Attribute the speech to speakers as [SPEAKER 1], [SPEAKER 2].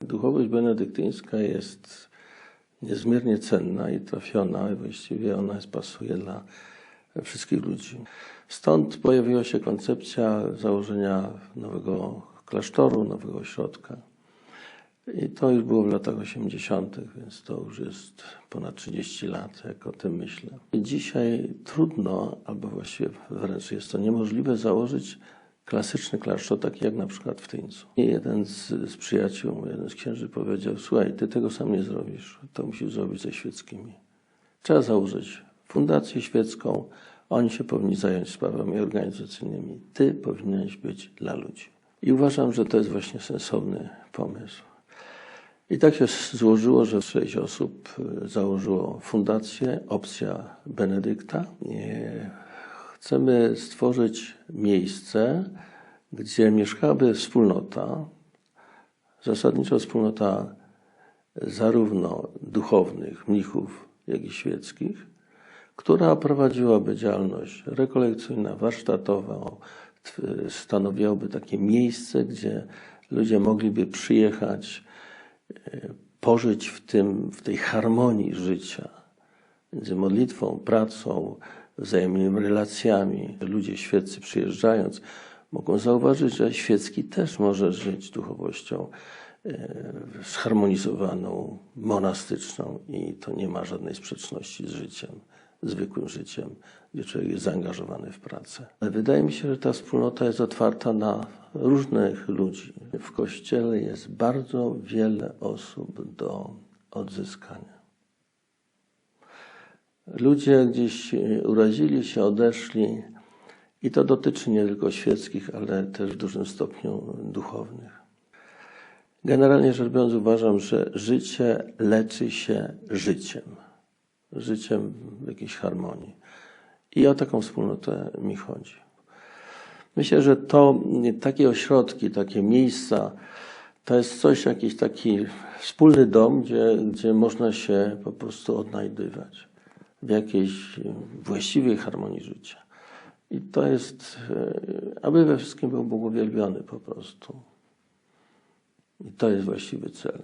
[SPEAKER 1] Duchowość benedyktyńska jest niezmiernie cenna i trafiona, i właściwie ona pasuje dla wszystkich ludzi. Stąd pojawiła się koncepcja założenia nowego klasztoru, nowego ośrodka. I to już było w latach 80., więc to już jest ponad 30 lat, jak o tym myślę. I dzisiaj trudno, albo właściwie wręcz jest to niemożliwe założyć klasyczny klasztor, taki jak na przykład w Tyńcu. I jeden z, z przyjaciół, jeden z księży powiedział, słuchaj, ty tego sam nie zrobisz, to musisz zrobić ze świeckimi. Trzeba założyć fundację świecką, oni się powinni zająć sprawami organizacyjnymi. Ty powinieneś być dla ludzi. I uważam, że to jest właśnie sensowny pomysł. I tak się złożyło, że sześć osób y, założyło fundację, opcja Benedykta. I chcemy stworzyć miejsce, gdzie mieszkałaby wspólnota, zasadniczo wspólnota zarówno duchownych, mnichów, jak i świeckich, która prowadziłaby działalność rekolekcyjna, warsztatową, stanowiłaby takie miejsce, gdzie ludzie mogliby przyjechać, e, pożyć w, tym, w tej harmonii życia między modlitwą, pracą, wzajemnymi relacjami. Ludzie świeccy przyjeżdżając mogą zauważyć, że świecki też może żyć duchowością e, zharmonizowaną, monastyczną i to nie ma żadnej sprzeczności z życiem, zwykłym życiem, gdzie człowiek jest zaangażowany w pracę. Ale wydaje mi się, że ta wspólnota jest otwarta na różnych ludzi. W Kościele jest bardzo wiele osób do odzyskania. Ludzie gdzieś urazili się, odeszli i to dotyczy nie tylko świeckich, ale też w dużym stopniu duchownych. Generalnie rzecz biorąc, uważam, że życie leczy się życiem. Życiem w jakiejś harmonii. I o taką wspólnotę mi chodzi. Myślę, że to takie ośrodki, takie miejsca, to jest coś, jakiś taki wspólny dom, gdzie, gdzie można się po prostu odnajdywać w jakiejś właściwej harmonii życia. I to jest, e, aby we wszystkim był Bóg uwielbiony po prostu. I to jest właściwy cel.